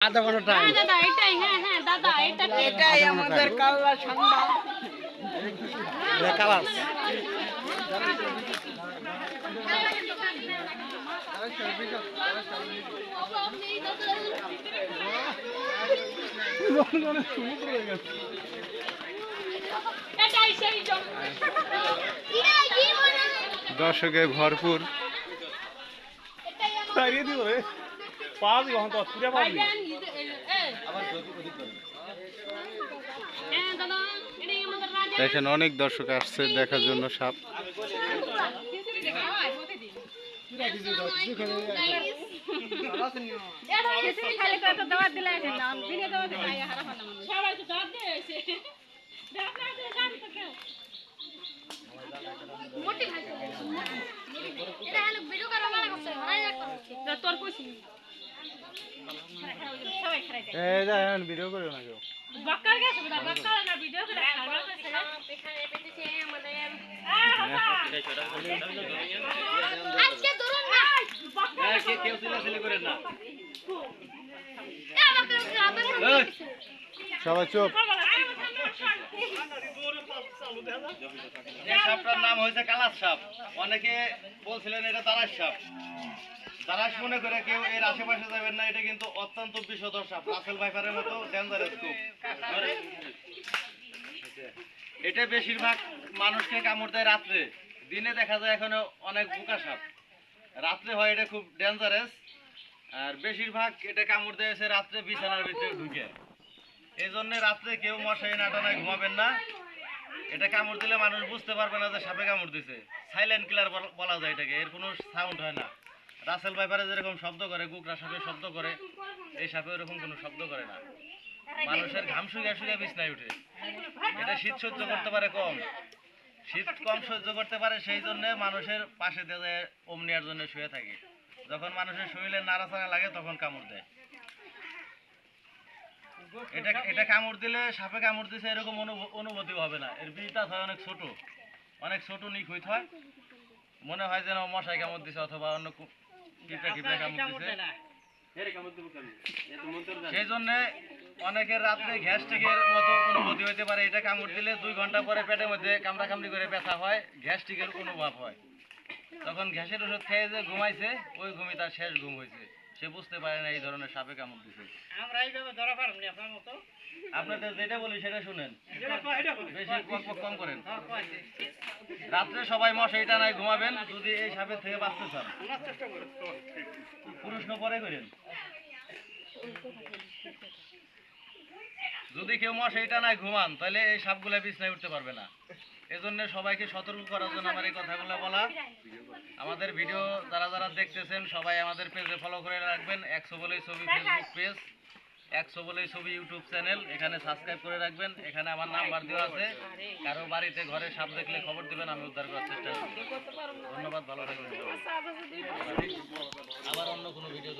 আধা ঘণ্টা হ্যাঁ দাদা এটাই হ্যাঁ হ্যাঁ দাদা এটা এটাই আমাদের কাল্লা ঠান্ডা কালার এটাই সেই জন্য। দর্শকে ভরপুর। পাবি পুরা পাবি দেখেন অনেক দর্শক আসছে দেখার জন্য সাপ। তোর কইছি এই যা এখন ভিডিও করে না কেউ। বাক্কার গেছে না বাক্কার না ভিডিও করে খাবার করছে আজকে ধরুন না। কেউ সিলে আমাকে আমাকে সবাই চুপ। সাপটার নাম হয়েছে কালার সাপ। অনেকে বলছিলেন এটা তারাস সাপ। তারাস মনে করে কেউ এর আশেপাশে যাবেন না, এটা কিন্তু অত্যন্ত সাপ, রাসেল ভাইপারের মতো ডেঞ্জারাস খুব। এটা বেশিরভাগ মানুষকে কামড় দেয় রাত্রে। দিনে দেখা যায় এখনও অনেক বোকা সাপ। রাত্রে হয় এটা খুব ডেঞ্জারাস আর বেশিরভাগ এটা কামড় দেয় এসে রাত্রে বিছানার ভিতরে ঢুকে। এই জন্য রাত্রে কেউ মশারি নাটানায় ঘুমাবেন না। এটা কামড় দিলে মানুষ বুঝতে পারবে না যে সাপে কামড় দিছে। সাইলেন্ট কিলার বলা যায় এটাকে, এর কোনো সাউন্ড হয় না। রাসেল ভাইপারে যেরকম শব্দ করে, গুকরা সাপে শব্দ করে, এই সাপে এরকম কোনো শব্দ করে না। মানুষের ঘাম শুকিয়ে শুকিয়ে বিছনায় উঠে। এটা শীত সহ্য করতে পারে কম। শীত কম সহ্য করতে পারে সেই জন্য মানুষের পাশে দিয়ে অমনিয়ার জন্য শুয়ে থাকে। যখন মানুষের শরীরে নাড়াচাড়া লাগে, তখন কামড় দেয়। এটা এটা কামড় দিলে সাপে কামড় দিছে এরকম অনুভূতি হবে না। এর বিটা হয় অনেক ছোট। অনেক ছোট নিখুঁত হয়। মনে হয় যেন মশাই কামড় দিছে অথবা অন্য কু- পিঁপড়া কামড় দিছে। সেই জন্য অনেকের রাত্রে গ্যাস্ট্রিকের মতো অনুভূতি হতে পারে। এটা কামড় দিলে দুই ঘণ্টা পরে পেটের মধ্যে কামড়া কামড়ি করে ব্যথা হয় গ্যাস্ট্রিকের অনুভব হয়। তখন গ্যাসের ওষুধ খেয়ে যে ঘুমাইছে ওই ঘুমই তার শেষ ঘুম হয়েছে সে বুঝতে পারে না এই ধরনের সাপে কামড় দিছে। আমরা এইভাবে ধরা পারব না আপনার মতো। আপনাদের যেটা বলি সেটা শুনেন। বেশি কম করেন। হ্যাঁ, রাত্রে সবাই মশারি টানায় ঘুমাবেন যদি এই সাপের থেকে বাঁচতে চান। পুরুষ না পরে করেন। যদি কেউ মশারি টানায় ঘুমান তাহলে এই সাপগুলা বিছনায় উঠতে পারবে না। এজন্য সবাইকে সতর্ক করার জন্য আমার এই কথাগুলো বলা। আমাদের ভিডিও যারা যারা দেখতেছেন, সবাই আমাদের পেজে ফলো করে রাখবেন। একশো বলেই ছবি ফেসবুক পেজ একশো বলেই ছবি ইউটিউব চ্যানেল এখানে সাবস্ক্রাইব করে রাখবেন। এখানে আমার নাম্বার দেওয়া আছে। কারও বাড়িতে, ঘরে সাপ দেখলে খবর দিবেন, আমি উদ্ধার করার চেষ্টা করব। ধন্যবাদ, ভালো থাকবেন আবার অন্য কোনো ভিডিও